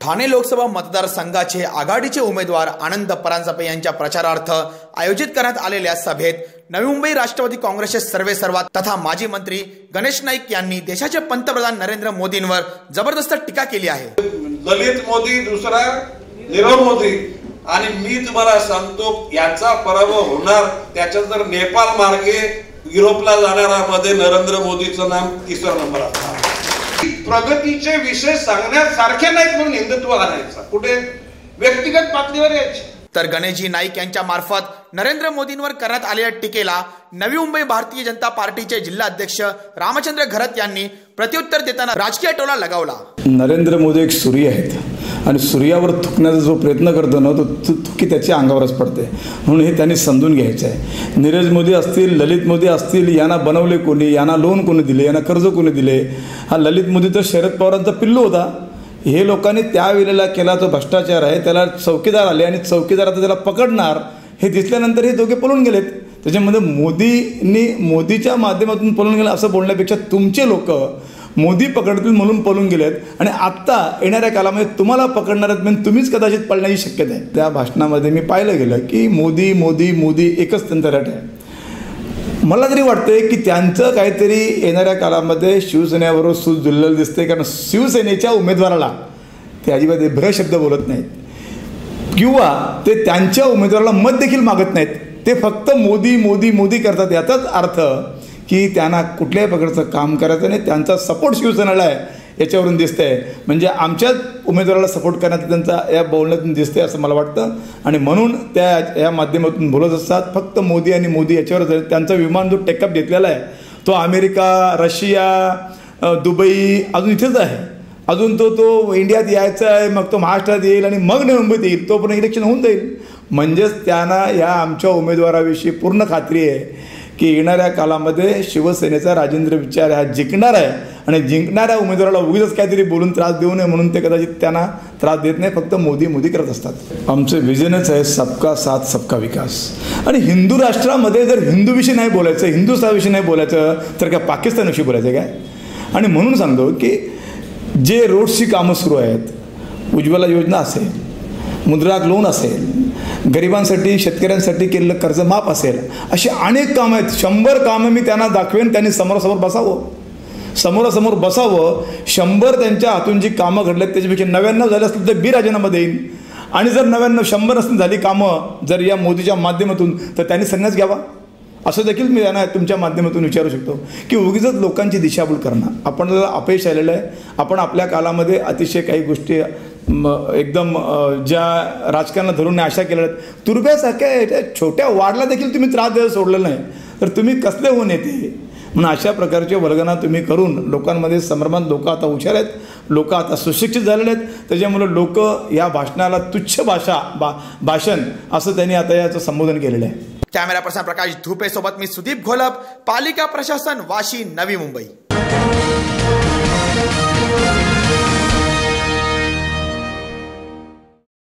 ठाणे लोकसभा मतदारसंघाचे आघाडीचे उमेदवार आनंद परांजपे यांच्या प्रचारार्थ आयोजित करण्यात आलेल्या सभेत नवी मुंबई राष्ट्रवादी काँग्रेसचे सर्वे सर्वा तथा माजी मंत्री गणेश नाईक यांनी देशाचे पंतप्रधान नरेंद्र मोदींवर जबरदस्त टीका केली आहे. ललित मोदी दुसरा नीरव मोदी. आणि मी तुम्हाला सांगतो याचा पराभव होणार. त्याच्यात जर नेपाळ मार्गे युरोपला जाणारा मध्ये नरेंद्र मोदीचं नाम तिसरा नंबर असणार. प्रगतीचे विषय सांगण्यासारखे नाहीत म्हणून हिंदुत्व आणायचा कुठे? व्यक्तिगत पातळीवर यायचे. तर गणेशजी नाईक यांच्या मार्फत नरेंद्र मोदींवर करण्यात आलेल्या टीकेला नवी मुंबई भारतीय जनता पार्टीचे जिल्हाध्यक्ष रामचंद्र घरत यांनी प्रत्युत्तर देताना राजकीय टोला लगावला. नरेंद्र मोदी एक सूर्य आहेत. आणि सूर्यावर थुकण्याचा जो प्रयत्न करतो ना तो थु थुकी त्याच्या अंगावरच पडते. म्हणून हे त्यांनी समजून घ्यायचं आहे नीरज मोदी असतील ललित मोदी असतील यांना बनवले कोणी यांना लोन कोणी दिले यांना कर्ज कोणी दिले? हा ललित मोदी तर शरद पवारांचा पिल्लू होता. हे लोकांनी त्यावेळेला केला जो भ्रष्टाचार आहे त्याला चौकीदार आले आणि चौकीदार आता त्याला पकडणार हे दिसल्यानंतर हे दोघे पळून गेलेत. त्याच्यामध्ये मोदींनी मोदीच्या माध्यमातून पळून गेलं असं बोलण्यापेक्षा तुमचे लोक मोदी पकडतील म्हणून पळून गेलेत. आणि आत्ता येणाऱ्या कालामध्ये तुम्हाला पकडणार आहेत म्हणून तुम्हीच कदाचित पळण्याची शक्यता आहे. त्या भाषणामध्ये मी पाहिलं गेलं की मोदी मोदी मोदी एकच त्यांचं रट आहे. मला तरी वाटतंय की त्यांचं काहीतरी येणाऱ्या काळामध्ये शिवसेनेबरोबर सूज जुळलेलं दिसते कारण शिवसेनेच्या उमेदवाराला ते अजिबात भ्र शब्द बोलत नाहीत. किंवा ते त्यांच्या उमेदवाराला मत देखील मागत नाहीत. ते फक्त मोदी मोदी मोदी करतात. याचाच अर्थ की त्यांना कुठल्याही प्रकारचं काम करायचं नाही. त्यांचा सपोर्ट शिवसेनेला आहे. याच्यावरून दिसतं आहे म्हणजे आमच्याच उमेदवाराला सपोर्ट करण्यात त्यांचा या बोलण्यातून दिसते असं मला वाटतं. आणि म्हणून त्या या माध्यमातून बोलत असतात फक्त मोदी आणि मोदी याच्यावर त्यांचा विमान जो टेकअप घेतलेला आहे तो अमेरिका रशिया दुबई अजून इथेच आहे. अजून तो तो इंडियात यायचा आहे मग तो महाराष्ट्रात येईल आणि मग मुंबईत येईल तोपर्यंत इलेक्शन होऊन जाईल. म्हणजेच त्यांना या आमच्या उमेदवाराविषयी पूर्ण खात्री आहे की येणाऱ्या काळामध्ये शिवसेनेचा राजेंद्र विचार हा जिंकणार आहे. आणि जिंकणाऱ्या उमेदवाराला उगीच काहीतरी बोलून त्रास देऊ नये म्हणून ते कदाचित त्यांना त्रास देत नाही फक्त मोदी मोदी करत असतात. आमचं विजनच आहे सबका साथ सबका विकास. आणि हिंदू राष्ट्रामध्ये जर हिंदूविषयी नाही बोलायचं हिंदुस्थाविषयी नाही बोलायचं तर काय पाकिस्तानविषयी बोलायचं काय? आणि म्हणून सांगतो की जे रोड्सची कामं सुरू आहेत उज्ज्वला योजना असेल मुद्राक लोन असेल गरिबांसाठी शेतकऱ्यांसाठी केलेलं कर्ज माफ असेल अशी अनेक कामं आहेत. शंभर कामं मी त्यांना दाखवेन त्यांनी समोरासमोर बसावं. समोरासमोर बसावं शंभर त्यांच्या हातून जी कामं घडल्यात त्याच्यापेक्षा नव्याण्णव झाले असतील तर बी राजीनामा देईन. आणि जर नव्याण्णव शंभर असतील झाली कामं जर या मोदीच्या माध्यमातून तर त्यांनी संन्यास घ्यावा. असं देखील मी त्यांना तुमच्या माध्यमातून विचारू शकतो की उगीच लोकांची दिशाभूल करणं. आपण अपयश आलेलं आहे आपण आपल्या कालामध्ये अतिशय काही गोष्टी एकदम ज्या राजकारणात धरून आशा केल्या आहेत तुरब्यासारख्या छोट्या वाढला देखील तुम्ही त्रास द्यायला सोडलं नाही. तर तुम्ही कसले होऊन येते? म्हणून अशा प्रकारचे वर्गना तुम्ही करून लोकांमध्ये संभ्रमात लोक आता हुशार आहेत लोक आता सुशिक्षित झालेले आहेत. त्याच्यामुळे लोक या भाषणाला तुच्छ भाषा बा भाषण असं त्यांनी आता याचं संबोधन केलेलं आहे. कॅमेरा पर्सन प्रकाश धुपे सोबत मी सुदीप घोलप पालिका प्रशासन वाशी नवी मुंबई.